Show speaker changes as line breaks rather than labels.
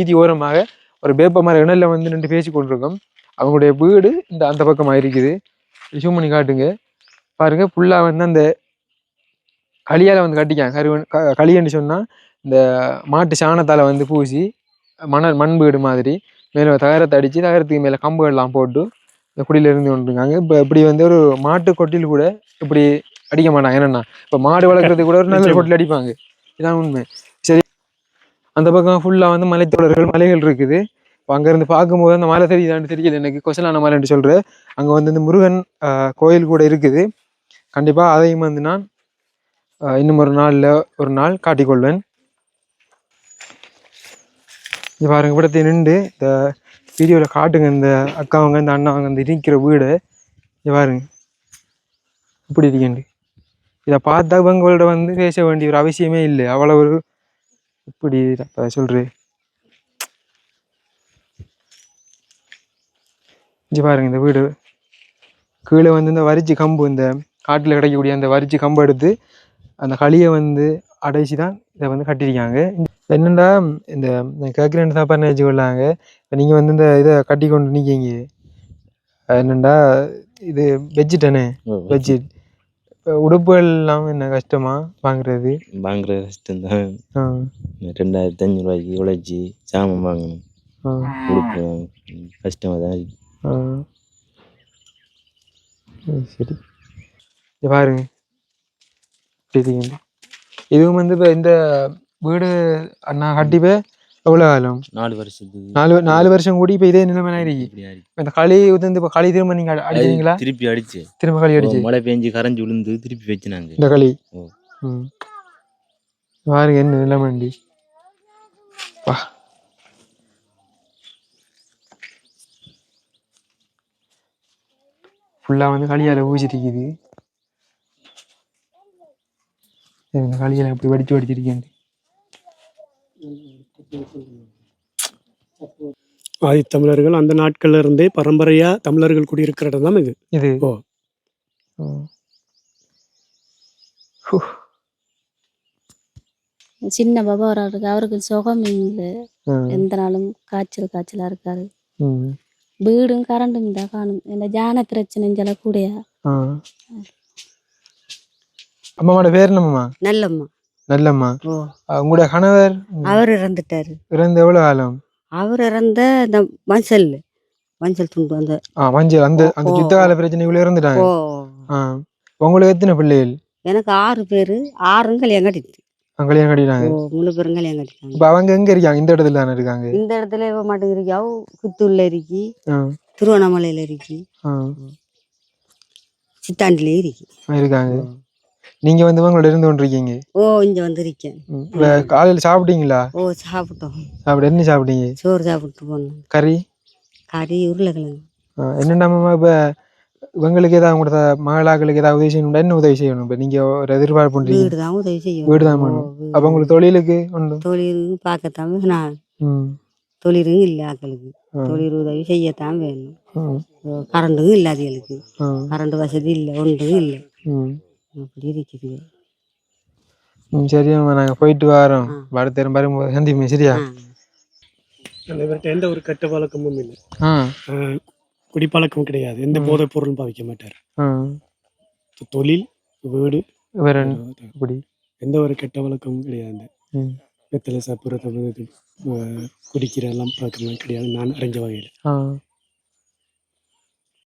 வீதி ஓரமாக ஒரு வேப்ப மர இணல்ல வந்து நின்று பேசி கொண்டிருக்கோம். அவங்களுடைய வீடு இந்த அந்த பக்கமா இருக்குது ஜூம் பண்ணி காட்டுங்க. பாருங்க ஃபுல்லா வந்து அந்த களியால வந்து கட்டிக்காங்க. கரு க- களின்னு சொன்னா இந்த மாட்டு சாணத்தால வந்து பூசி மணல் மண் வீடு மாதிரி. மேலே தகரத்தை அடிச்சு தகரத்துக்கு மேலே கம்புகள்லாம் போட்டு இந்த குடியில இருந்து கொண்டிருக்காங்க. இப்போ இப்படி வந்து ஒரு மாட்டு கொட்டில் கூட இப்படி அடிக்க மாட்டாங்க. என்னன்னா இப்போ மாடு வளர்க்குறது கூட ஒரு நல்ல. கொட்டில் அடிப்பாங்க. இதான் உண்மை. அந்த பக்கம் ஃபுல்லாக வந்து மலைத்தொடர்கள் மலைகள் இருக்குது. இப்போ அங்கேருந்து பார்க்கும்போது அந்த மலை தெரியுதான்னு தெரியல. எனக்கு கொசலான மலைன்னு சொல்கிறேன் அங்கே வந்து இந்த முருகன் கோயில் கூட இருக்குது. கண்டிப்பாக அதையும் வந்து நான் இன்னும் ஒரு நாளில் ஒரு நாள் காட்டிக்கொள்வேன். இங்க பாருங்க படத்தை நின்று இந்த வீடியோவில் காட்டுங்க இந்த அக்காவங்க இந்த அண்ணாவங்க இந்த இருக்கிற வீடு. இங்க பாருங்க. இப்படி இருக்கேன் இதை பார்த்தா இவங்களோட வந்து பேச வேண்டிய ஒரு அவசியமே இல்லை. அவ்வளோ ஒரு இப்படி சொல்றேன் இங்க பாருங்க இந்த வீடு. கீழே வந்து இந்த வரிச்சி கம்பு இந்த காட்டில் கிடைக்கக்கூடிய அந்த வரிச்சி கம்பு எடுத்து அந்த களியை வந்து அடைச்சி தான் இதை வந்து கட்டியிருக்காங்க. என்னண்டா இந்த கேட்குறேன் சாப்பாடு வச்சு கொள்ளாங்க? இப்போ நீங்கள் வந்து இந்த இதை கட்டி கொண்டு நிற்கீங்க என்னண்டா இது வெஜ்ஜிட்டனே வெஜ்ஜிட் இப்போ உடுப்புகள் எல்லாம் என்ன கஷ்டமா வாங்குறது?
வாங்குற கஷ்டம்தான். ரெண்டாயிரத்தி அஞ்சூறுவாய்க்கு உழைச்சி சாமான் வாங்கணும். உடுப்பு வாங்கணும். கஷ்டமா தான் இருக்கு
சரி, இது பாருங்க இதுவும் வந்து இப்போ இந்த வீடு அண்ணா கட்டிப்பே எவ்வளோ காலம்?
நாலு வருஷத்துக்கு
நாலு நாலு வருஷம் கூடி இப்போ இதே நிலைமை ஆயிருக்கு
இப்படி
இந்த களி வந்து இப்போ களி திரும்ப நீங்கள்
அது
அடிக்கிறீங்களா?
திருப்பி அடிச்சு.
திரும்ப களி அடிச்சு.
மழை பெஞ்சு கரைஞ்சு விழுந்து திருப்பி வச்சுனாங்க.
இந்த களி? பாருங்க என்ன நிலைமைண்டி வா. ஃபுல்லாக வந்து களியால் ஊசிருக்குது சரி, இந்த களியால் எப்படி வடித்து வடிச்சிருக்கேன்
ஆதித்தமிழர்கள் அந்த நாட்கள்ல இருந்தே பரம்பரையா தமிழர்கள் குடியிருக்கிற இடம் தான் இது.
இது?
ஓ.
சின்ன பாபா ஒரு இருக்கு. அவருக்கு சுகம் இல்லை. எந்த நாளும் காய்ச்சல் காய்ச்சலா இருக்காரு
ம்.
வீடும் கரண்டும் தான் காணும். இந்த ஜான பிரச்சனை கூடயா?
ஆ. அம்மாவோட பேர் என்னம்மா?
நல்லம்மா.
நல்லம்மா. உங்களோட கணவர்?
அவர் இறந்துட்டாரு.
இறந்து எவ்வளவு காலம்?
அவர் இறந்த இந்த மஞ்சள் மஞ்சள் துண்டு அந்த
மஞ்சள் அந்த அந்த கால பிரச்சனைக்குள்ள இறந்துட்டாங்க உங்களுக்கு எத்தனை பிள்ளைகள்?
எனக்கு ஆறு பேரு ஆறும் கல்யாணம் கட்டிட்டு
கல்யாணம் கட்டிட்டாங்க
ஓ முழு பேரும் கல்யாணம் கட்டிட்டாங்க
இப்ப அவங்க எங்க இருக்காங்க? இந்த இடத்துல தானே இருக்காங்க?
இந்த இடத்துல இவ மட்டும் இருக்காவு புத்தூர்ல இருக்கி திருவண்ணாமலையில இருக்கி சித்தாண்டிலே இருக்கி.
இருக்காங்க. நீங்க வந்து இவங்களோட இருந்து கொண்டிருக்கீங்க?
ஓ இங்க வந்திருக்கேன்.
காலையில சாப்பிட்டீங்களா?
ஓ சாப்பிட்டோம்.
சாப்பிட என்ன சாப்பிட்டீங்க?
சோறு சாப்பிட்டு போனோம்.
கறி?
கறி உருளைக்கிழங்கு.
என்னண்டாமா இப்ப இவங்களுக்கு ஏதாவது உங்களோட மகளாக்களுக்கு ஏதாவது உதவி செய்யணும் என்ன உதவி செய்யணும் இப்ப? நீங்க ஒரு எதிர்பார்ப்பு பண்றீங்க
வீடு தான் உதவி செய்யும்
வீடு தான் வேணும். அப்ப உங்களுக்கு தொழிலுக்கு உண்டு
தொழில் பார்க்கத்தான் நான் தொழிலும் இல்லை ஆக்களுக்கு. தொழில் உதவி செய்யத்தான் வேணும். கரண்டும் இல்லை அதுகளுக்கு.
ஆ,
கரண்ட் வசதி இல்லை ஒன்றும் இல்லை.
ம்.
அப்படி இருக்குது
சரியாம்மா நாங்க போயிட்டு வரோம். அடுத்த வரும்போது சந்திப்போம் சரியா.
இவர்கிட்ட எந்த ஒரு கெட்ட பழக்கமும் இல்லை
ஆ
ஆஹ் குடிப்பழக்கம் கிடையாது எந்த
ம்.
போதைப் பொருளும் பாவிக்க மாட்டார் தொழில் வீடு
வேற என்ன? இப்படி
எந்த ஒரு கெட்ட பழக்கமும் கிடையாது. வெத்தலை சாப்பிட்றது குடிக்கிற எல்லாம் பழக்கம்லாம் கிடையாது நான் அறிஞ்ச வகையில்
ஆ